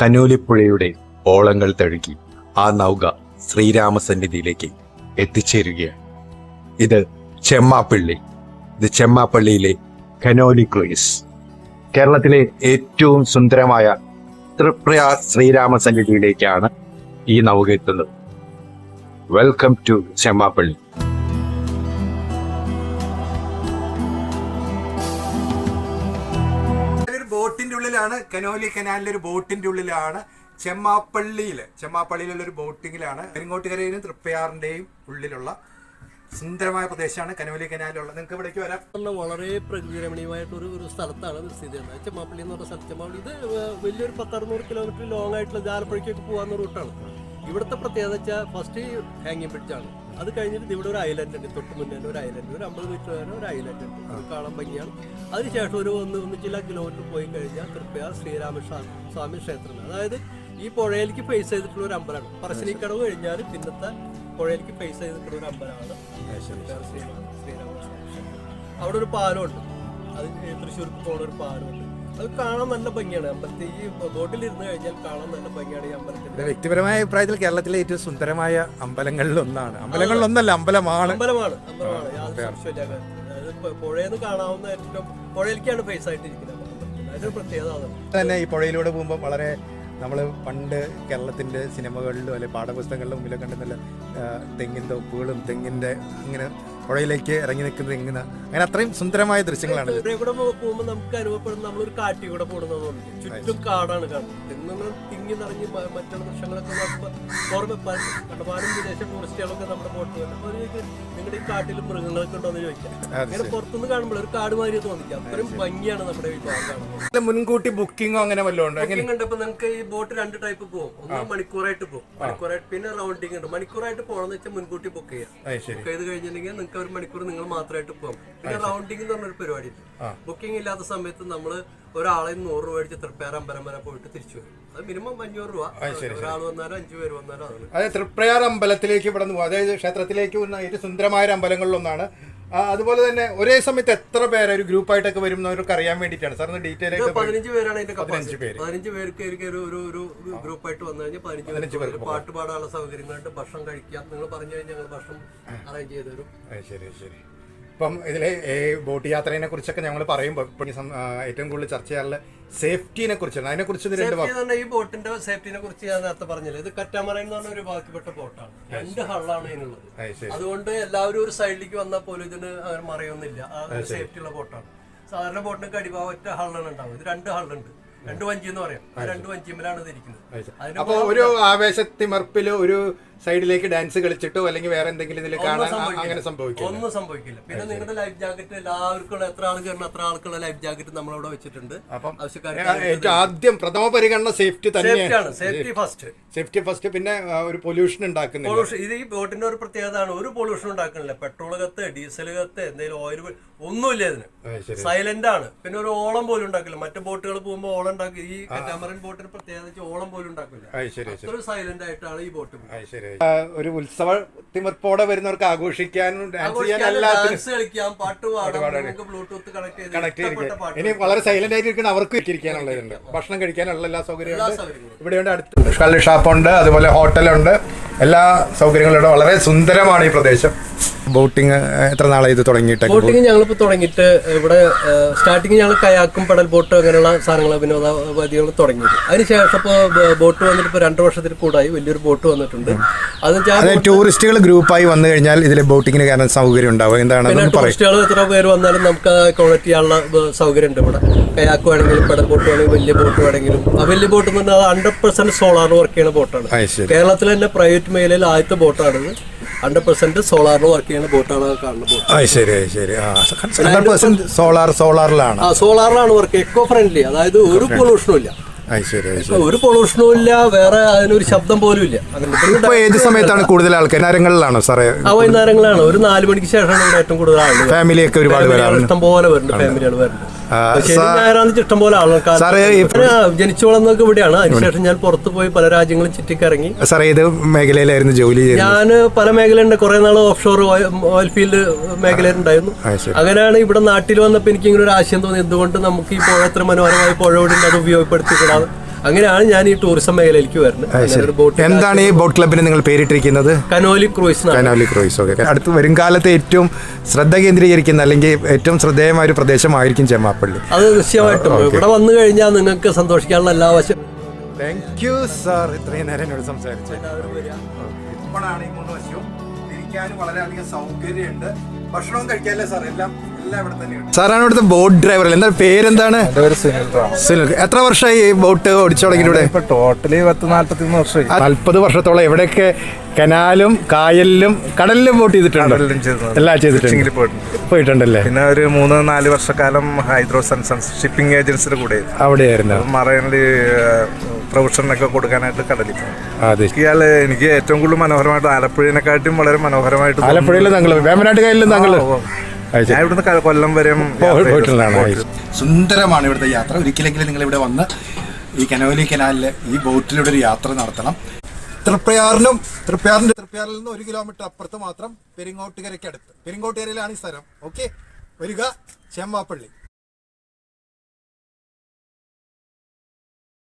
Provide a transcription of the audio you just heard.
കനോലിപ്പുഴയുടെ ഓളങ്ങൾ തഴുകി ആ നൗക ശ്രീരാമസന്നിധിയിലേക്ക് എത്തിച്ചേരുകയാണ്. ഇത് ചെമ്മാപ്പള്ളി. ഇത് ചെമ്മാപ്പള്ളിയിലെ കനോലി ക്രൂയിസ്. കേരളത്തിലെ ഏറ്റവും സുന്ദരമായ ത്രിപ്രയാർ ശ്രീരാമസന്നിധിയിലേക്കാണ് ഈ നൗക എത്തുന്നത്. Welcome to Chemmappally. ഉള്ളിലാണ് കനോലി കനാലിലെ ഒരു ബോട്ടിന്റെ ഉള്ളിലാണ് ചെമ്മാപ്പള്ളിയിൽ ചെമ്മാപ്പള്ളിയിലുള്ള ഒരു ബോട്ടിങ്ങിലാണ് കരിങ്ങോട്ടുകരയിലും തൃപ്പയാറിന്റെയും ഉള്ളിലുള്ള സുന്ദരമായ പ്രദേശമാണ് കനോലി കനാലിലുള്ള നിങ്ങൾക്ക് ഇവിടേക്ക് വരാം. വളരെ പ്രകൃതി രമണീയമായിട്ടൊരു ഒരു സ്ഥലത്താണ് സ്ഥിതി ചെയ്യുന്നത്. ചെമ്മാപ്പള്ളി എന്ന് പറഞ്ഞ സ്ഥലം ചെമ്മാപ്പള്ളി ഇത് വലിയൊരു പത്തറുന്നൂറ് കിലോമീറ്റർ ലോങ് ആയിട്ടുള്ള ആലപ്പുഴയ്ക്കൊക്കെ പോകാവുന്ന റൂട്ടാണ്. ഇവിടുത്തെ പ്രത്യേകത വെച്ചാൽ ഫസ്റ്റ് ഹാങ്ങിങ് ബ്രിഡ്ജാണ് അത് കഴിഞ്ഞിട്ട് ഇവിടെ ഒരു ഐലൻഡ് ഉണ്ട്. തൊട്ട് മുന്നേ ഒരു ഐലൻഡ് ഒരു അമ്പത് മീറ്റർ വരെ ഒരു ഐലൻഡ് ഉണ്ട്. അത് കാണാൻ ഭംഗിയാണ്. അതിനുശേഷം ഒരു ഒന്ന് ഒന്ന് ചില കിലോമീറ്റർ പോയി കഴിഞ്ഞാൽ തൃപ്പയാർ ശ്രീരാമ സ്വാമി ക്ഷേത്രം അതായത് ഈ പുഴയിലേക്ക് ഫേസ് ചെയ്തിട്ടുള്ള ഒരു അമ്പലമാണ്. പറശ്ശിനിക്കടവ് കഴിഞ്ഞാൽ പിന്നത്തെ പുഴയിലേക്ക് ഫേസ് ചെയ്തിട്ടുള്ള ഒരു അമ്പലമാണ്. ശ്രീരാമ അവിടെ ഒരു പാലമുണ്ട് അത് തൃശ്ശൂർക്ക് പോകുന്ന ഒരു പാലമുണ്ട് അത് കാണാൻ നല്ല ഭംഗിയാണ്. അമ്പലത്തിൽ ഈ ബോട്ടിൽ ഇരുന്ന് കഴിഞ്ഞാൽ കാണാൻ നല്ല ഭംഗിയാണ് ഈ അമ്പലത്തിൽ. വ്യക്തിപരമായ അഭിപ്രായത്തിൽ കേരളത്തിലെ ഏറ്റവും സുന്ദരമായ അമ്പലങ്ങളിൽ ഒന്നാണ് അമ്പലങ്ങളിൽ ഒന്നല്ല അമ്പലമാണ് അമ്പലമാണ്. അമ്പലമാണ് യാതൊരു സംശയമില്ല പുഴയെന്ന് കാണാവുന്ന ഏറ്റവും പുഴയിലേക്കാണ് ഫേസ് ആയിട്ടിരിക്കുന്നത് അതൊരു പ്രത്യേകത തന്നെ ഈ പുഴയിലൂടെ പോകുമ്പോൾ വളരെ നമ്മൾ പണ്ട് കേരളത്തിന്റെ സിനിമകളിലും അല്ലെങ്കിൽ പാഠപുസ്തകങ്ങളിലും മുമ്പിലൊക്കെ കണ്ട നല്ല ആ, തെങ്ങിൻ തോപ്പുകളും തെങ്ങിന്റെ ഇങ്ങനെ പുഴയിലേക്ക് ഇറങ്ങി നിൽക്കുന്നത് ഇങ്ങനെ. അങ്ങനെ അത്രയും സുന്ദരമായ ദൃശ്യങ്ങളാണ്. കൂടെ പോകുമ്പോൾ നമുക്ക് അനുഭവപ്പെടുന്ന നമ്മളൊരു കാട്ടി കൂടെ ചുറ്റും കാടാണ് കാണുന്നത്. തിങ്ങി നിറഞ്ഞ് മറ്റുള്ള വൃക്ഷങ്ങളൊക്കെ കണ്ടമാനം വിദേശ നമ്മുടെ ബോട്ട് അപ്പോൾ നിങ്ങളുടെ ഈ കാട്ടിൽ മൃഗങ്ങളൊക്കെ ഉണ്ടോ എന്ന് ചോദിക്കാം. അത് അങ്ങനെ പുറത്തുനിന്ന് കാണുമ്പോൾ ഒരു കാട് മാതിരി തോന്നിക്കാം. അത്രയും ഭംഗിയാണ് നമ്മുടെ ഈ കാണുന്നത്. മുൻകൂട്ടി ബുക്കിംഗോ അങ്ങനെ വല്ലതും ഉണ്ടോ? ബുക്കിംഗ് കണ്ടപ്പോ നിങ്ങൾക്ക് ഈ ബോട്ട് രണ്ട് ടൈപ്പ് പോകും. ഒന്ന് മണിക്കൂറായിട്ട് പോകും. മണിക്കൂറായിട്ട് പിന്നെ റൗണ്ടിങ് ഉണ്ട്. മണിക്കൂറായിട്ട് പോകണമെന്ന് വെച്ചാൽ മുൻകൂട്ടി ബുക്ക് ചെയ്യാം. ബുക്ക് ചെയ്ത് കഴിഞ്ഞിട്ടുണ്ടെങ്കിൽ നിങ്ങൾക്ക് ഒരു മണിക്കൂർ നിങ്ങൾ മാത്രമായിട്ട് പോകാം പിന്നെ റൗണ്ടിങ് എന്ന് പറഞ്ഞൊരു പരിപാടി ബുക്കിംഗ് ഇല്ലാത്ത സമയത്ത് നമ്മൾ ഒരാളെ നൂറ് രൂപ അടിച്ച് തൃപ്പയാർ അമ്പലം വരെ പോയിട്ട് തിരിച്ചു വരും. അത് മിനിമം അഞ്ഞൂറ് രൂപ. ഒരാൾ വന്നാലും അഞ്ചു പേര് വന്നാലും അതായത് തൃപ്രയാർ അമ്പലത്തിലേക്ക് ഇവിടെ അതായത് ക്ഷേത്രത്തിലേക്ക് വന്ന ഏറ്റവും സുന്ദരമായ ഒരു അമ്പലങ്ങളിലൊന്നാണ് അതുപോലെ തന്നെ ഒരേ സമയത്ത് എത്ര പേര് ഒരു ഗ്രൂപ്പായിട്ടൊക്കെ വരും എന്നവർക്ക് അറിയാൻ വേണ്ടിയിട്ടാണ്. സാറിന് ഡീറ്റെയിൽ ആയിട്ട് പതിനഞ്ച് പേരാണ് അതിന്റെ പതിനഞ്ച് പേര്. പതിനഞ്ച് പേർക്ക് എനിക്ക് ഒരു ഒരു ഒരു ഗ്രൂപ്പായിട്ട് വന്നു കഴിഞ്ഞാൽ പതിനഞ്ച് പേർക്ക് പാട്ട് പാടാനുള്ള സൗകര്യങ്ങളുണ്ട്. ഭക്ഷണം കഴിക്കാം. നിങ്ങൾ പറഞ്ഞു കഴിഞ്ഞാൽ ഞങ്ങൾ ഭക്ഷണം അറേഞ്ച് ചെയ്തു തരും. ശരി ശരി. ഇപ്പം ഇതിലെ ഈ ബോട്ട് യാത്രയെ കുറിച്ചൊക്കെ ഞങ്ങൾ പറയുമ്പോൾ ഇപ്പോൾ സം- ഏറ്റവും കൂടുതൽ ചർച്ച ചെയ്യാറുള്ള സേഫ്റ്റിനെ കുറിച്ചാണ്. അതിനെ കുറിച്ച് രണ്ട് ഈ ബോട്ടിന്റെ സേഫ്റ്റിനെ കുറിച്ച് ഞാൻ നേരത്തെ പറഞ്ഞില്ല? ഇത് കറ്റാമറ എന്ന് പറഞ്ഞ ഒരു ബാക്കിപ്പെട്ട ബോട്ടാണ്. രണ്ട് ഹള്ളാണ് ഇതിനുള്ളത് അതുകൊണ്ട് എല്ലാവരും ഒരു സൈഡിലേക്ക് വന്നാൽ പോലും ഇതിന് അങ്ങനെ മറയൊന്നുമില്ല. സേഫ്റ്റി ഉള്ള ബോട്ടാണ്. സാധാരണ ബോട്ടിനൊക്കെ അടിഭാഗം ഒറ്റ ഹള്ളാണ് ഉണ്ടാവും ഇത് രണ്ട് ഹള്ളുണ്ട്. രണ്ട് വഞ്ചി എന്ന് പറയാം. ആ രണ്ടു വഞ്ചിമ്മിലാണ് ഇത് ഇരിക്കുന്നത്. അതിന് അപ്പോൾ ഒരു ആവേശത്തിമർപ്പിൽ ഒരു സൈഡിലേക്ക് ഡാൻസ് കളിച്ചിട്ടോ അല്ലെങ്കിൽ വേറെ എന്തെങ്കിലും ഇതിൽ കാണാൻ അങ്ങനെ സംഭവിക്കും ഒന്നും സംഭവിക്കില്ല. പിന്നെ നിങ്ങളുടെ ലൈഫ് ജാക്കറ്റ് എല്ലാവർക്കും എത്ര ആൾ കയറണം അത്ര ആൾക്കുള്ള ലൈഫ് ജാക്കറ്റ് നമ്മളവിടെ വെച്ചിട്ടുണ്ട്. അപ്പം ആവശ്യക്കാർക്ക് ആദ്യം പ്രഥമ പരിഗണന സേഫ്റ്റി സേഫ്റ്റി തന്നെയാണ് സേഫ്റ്റി ഫസ്റ്റ് സേഫ്റ്റി ഫസ്റ്റ് പിന്നെ ആ, ഒരു പൊല്യൂഷൻ ഉണ്ടാക്കുന്നില്ല. പൊല്യൂഷൻ ഇത് ഈ ബോട്ടിന്റെ ഒരു പ്രത്യേകത ആണ് ഒരു പൊല്യൂഷൻ ഉണ്ടാക്കുന്നില്ല. പെട്രോൾ കത്ത് ഡീസൽ കത്ത് എന്തെങ്കിലും ഓയിൽ ഒന്നുമില്ല ഇതിന്. അത് ശരി. സൈലന്റ് ആണ്. പിന്നെ ഒരു ഓളം പോലും ഉണ്ടാക്കില്ല. മറ്റു ബോട്ടുകൾ പോകുമ്പോൾ ഓളം ഉണ്ടാക്കി. ഈ കറ്റാമറൻ ബോട്ടിന് പ്രത്യേകത ഓളം പോലും ഉണ്ടാക്കില്ല അത് ശരി ശരി. അത്ര സൈലന്റ് ആയിട്ടാണ് ഈ ബോട്ട് ഒരു ഉത്സവ തിമിർപ്പോടെ വരുന്നവർക്ക് ആഘോഷിക്കാനും ഡാൻസ് കളിക്കാം പാട്ട് പാടാം ബ്ലൂടൂത്ത് കണക്ട് ചെയ്ത് കണക്ട് ഇഷ്ടപ്പെട്ട ഇനി വളരെ സൈലന്റ് ആയിട്ട് അവർക്ക് ഇരിക്കാനുള്ളതുണ്ട്. ഭക്ഷണം കഴിക്കാനുള്ള എല്ലാ സൗകര്യവും ഇവിടെയുണ്ട് അടുത്ത്. ഷാപ്പുണ്ട് അതുപോലെ ഹോട്ടലുണ്ട് എല്ലാ സൗകര്യങ്ങളും ഉണ്ട് വളരെ സുന്ദരമാണ് ഈ പ്രദേശം. ബോട്ടിങ് എത്ര നാളെ ഇത് തുടങ്ങിയിട്ട് ബോട്ടിങ് ഞങ്ങളിപ്പോൾ തുടങ്ങിയിട്ട് ഇവിടെ സ്റ്റാർട്ടിങ് ഞങ്ങൾ കയാക്കും പടൽ ബോട്ട് അങ്ങനെയുള്ള സാധനങ്ങൾ വിനോദോപാധികൾ തുടങ്ങിയത്. അതിനുശേഷം ഇപ്പോൾ ബോട്ട് വന്നിട്ട് ഇപ്പോൾ രണ്ട് വർഷത്തിൽ കൂടായി വലിയൊരു ബോട്ട് വന്നിട്ടുണ്ട്. അത് ടൂറിസ്റ്റുകൾ ഗ്രൂപ്പായി വന്നു കഴിഞ്ഞാൽ ഇതിൽ ബോട്ടിങ്ങിന് കാരണം സൗകര്യം ഉണ്ടാവും. എന്താണ് ടൂറിസ്റ്റുകൾ എത്ര പേര് വന്നാലും നമുക്ക് കോണക്ട് ചെയ്യാനുള്ള സൗകര്യം ഉണ്ട് ഇവിടെ. കയാക്ക് വേണമെങ്കിലും പടൽ ബോട്ട് വേണമെങ്കിലും വലിയ ബോട്ട് വേണമെങ്കിലും ആ വലിയ ബോട്ട് എന്ന് പറഞ്ഞാൽ ഹൺഡ്രഡ് പെർസെന്റ് സോളാർ വർക്ക് ചെയ്യുന്ന ബോട്ടാണ്. കേരളത്തിൽ തന്നെ പ്രൈവറ്റ് മേഖലയിൽ ആദ്യത്തെ ബോട്ടാണിത്. ഹൺഡ്രഡ് പെർസെന്റ് സോളാറിൽ വർക്ക് ചെയ്യുന്ന ബോട്ടാണ് കാണുന്ന ബോട്ട്. അത് ശരി അത് ശരി. ആ ഹൺഡ്രഡ് പെർസെന്റ് സോളാർ സോളാറിലാണ്. ആ സോളാറിലാണ് വർക്ക് എക്കോ ഫ്രണ്ട്ലി അതായത് ഒരു പൊള്യൂഷനും ഇല്ല. ഒരു പൊള്യൂഷനും ഇല്ല വേറെ അതിനൊരു ശബ്ദം പോലും ഇല്ല. ഇപ്പൊ ഏത് സമയത്താണ് കൂടുതൽ ആൾക്കാർ നഗരങ്ങളിലാണോ സാറേ? ആ വൈകുന്നേരങ്ങളാണ്. ഒരു നാല് മണിക്ക് ശേഷമാണ് ഇവിടെ ഏറ്റവും കൂടുതൽ ആളുകൾ ഫാമിലിയൊക്കെ ഒരുപാട് ഇഷ്ടം പോലെ വരുന്നുണ്ട് ഫാമിലികൾ വരുന്നുണ്ട്. ഇഷ്ടം പോലെ ആൾക്കാർ സാറേ, ഈ- ഞാൻ ജനിച്ചു ഇവിടെയാണ്. അതിനുശേഷം ഞാൻ പുറത്തു പോയി പല രാജ്യങ്ങളും ചുറ്റിക്കറങ്ങി. സാറേ ഏത് മേഖലയിലായിരുന്നു ജോലി ഞാൻ പല മേഖലയുണ്ട് കുറെ നാൾ ഓഫ് ഷോർ ഓയിൽ ഫീൽഡ് മേഖലയിലുണ്ടായിരുന്നു. അങ്ങനെയാണ് ഇവിടെ നാട്ടിൽ വന്നപ്പോൾ എനിക്ക് ഇങ്ങനെ ഒരു ആശയം തോന്നി. എന്തുകൊണ്ട് നമുക്ക് ഈ പുഴ എത്ര മനോഹരമായ പുഴ ഇവിടെ അത് ഉപയോഗപ്പെടുത്തിക്കൂടാതെ അങ്ങനെയാണ് ഞാൻ ഈ ടൂറിസം മേഖലയിലേക്ക് വരുന്നത്. എന്താണ് ഈ ബോട്ട് ക്ലബിന് നിങ്ങൾ പേരിട്ടിരിക്കുന്നത്? Canoly cruise Canoly cruise. Okay അടുത്ത് വരും കാലത്ത് ഏറ്റവും ശ്രദ്ധ കേന്ദ്രീകരിക്കുന്ന അല്ലെങ്കിൽ ഏറ്റവും ശ്രദ്ധേയമായ ഒരു പ്രദേശമായിരിക്കും ചെമ്മാപ്പള്ളി. അത് നിശ്ചയമായിട്ടും. ഇവിടെ വന്നു കഴിഞ്ഞാൽ നിങ്ങൾക്ക് സന്തോഷിക്കാനുള്ള എല്ലാ വശം താങ്ക് യു സാർ ഇത്രയും നേരം എന്നോട് സംസാരിച്ചു ഇപ്പോഴാണ് ഈ മൂന്ന് വശവും ഇരിക്കാനും വളരെയധികം സൗകര്യമുണ്ട്. ഭക്ഷണവും കഴിക്കാല്ലേ സാർ. എല്ലാം എല്ലാം ഇവിടെ തന്നെയുണ്ട്. സാറാണ് ഇവിടുത്തെ ബോട്ട് ഡ്രൈവർ എന്താ പേരെന്താണ്? സുനിൽ എത്ര വർഷമായി ഈ ബോട്ട് ഓടിച്ചു തുടങ്ങി ഇവിടെ? ടോട്ടലി പത്ത് നാല്പത്തി മൂന്ന് വർഷമായി നാല്പത് വർഷത്തോളം എവിടെയൊക്കെ കനാലും കായലിലും കടലിലും ബോട്ട് ചെയ്തിട്ടുണ്ട്? എല്ലാം ചെയ്തിട്ടുണ്ട്. പോയിട്ടുണ്ടല്ലേ? പിന്നെ ഒരു മൂന്ന് നാല് വർഷക്കാലം ഹൈദ്രോ സൺസൺസ് ഷിപ്പിംഗ് ഏജൻസിയുടെ കൂടെ അവിടെയായിരുന്നു. മറൈനിൽ പ്രൊഫഷനൊക്കെ കൊടുക്കാനായിട്ട് കടലിൽ അതെ. ഇയാൾ എനിക്ക് ഏറ്റവും കൂടുതൽ മനോഹരമായിട്ട് ആലപ്പുഴയെക്കാട്ടും വളരെ മനോഹരമായിട്ട്. ആലപ്പുഴയിൽ താങ്കൾ വേമ്പനാട്ട് കായലിലും താങ്കൾ ഓ, ഓ. ഞാൻ ഇവിടുന്ന് കൊല്ലം വരെ സുന്ദരമാണ് ഇവിടുത്തെ യാത്ര. ഒരിക്കലെങ്കിലും നിങ്ങൾ ഇവിടെ വന്ന് ഈ കനോലി കനാലിലെ ഈ ബോട്ടിലൂടെ ഒരു യാത്ര നടത്തണം. തൃപ്പയാറിനും തൃപ്പയാറിന്റെ തൃപ്പയാറിൽ നിന്ന് ഒരു കിലോമീറ്റർ അപ്പുറത്ത് മാത്രം പെരിങ്ങോട്ടുകരയ്ക്ക് അടുത്ത് പെരിങ്ങോട്ടുകരയിലാണ് ഈ സ്ഥലം. ഓക്കെ? വരിക ചെമ്മാപ്പള്ളി